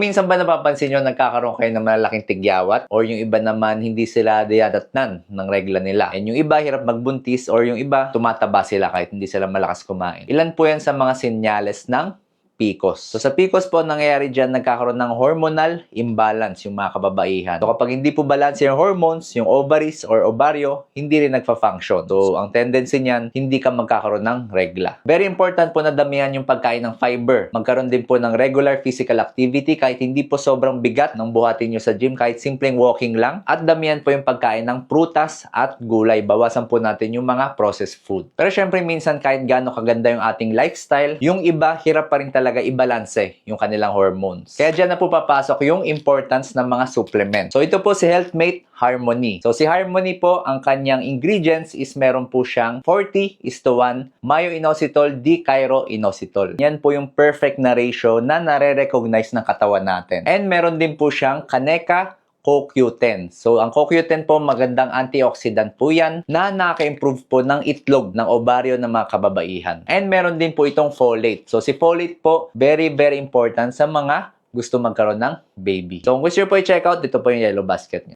Minsan ba napapansin nyo nagkakaroon kayo ng malalaking tigyawat or yung iba naman hindi sila diyadatnan ng regla nila. And yung iba hirap magbuntis or yung iba tumataba sila kahit hindi sila malakas kumain. Ilan po yan sa mga senyales ng PCOS. So sa PCOS po, nangyayari dyan, nagkakaroon ng hormonal imbalance yung mga kababaihan. So kapag hindi po balance yung hormones, yung ovaries or ovaryo, hindi rin nagfa-function. So ang tendency niyan, hindi ka magkakaroon ng regla. Very important po na damihan yung pagkain ng fiber. Magkaroon din po ng regular physical activity kahit hindi po sobrang bigat ng buhatin nyo sa gym, kahit simpleng walking lang. At damihan po yung pagkain ng prutas at gulay. Bawasan po natin yung mga processed food. Pero syempre minsan kahit gaano kaganda yung ating lifestyle, yung iba hirap pa rin talaga i-balance yung kanilang hormones. Kaya dyan na po papasok yung importance ng mga supplement. So ito po si Healthmate Harmony. So si Harmony po, ang kanyang ingredients is meron po siyang 40 is to 1 myo-inositol di-cairo-inositol. Yan po yung perfect na ratio na nare-recognize ng katawan natin. And meron din po siyang Kaneka CoQ10. So, ang CoQ10 po, magandang antioxidant po yan na nakaka-improve po ng itlog ng ovaryo ng mga kababaihan. And meron din po itong folate. So, si folate po, very, very important sa mga gusto magkaroon ng baby. So, kung gusto nyo po i-check out, dito po yung yellow basket niya.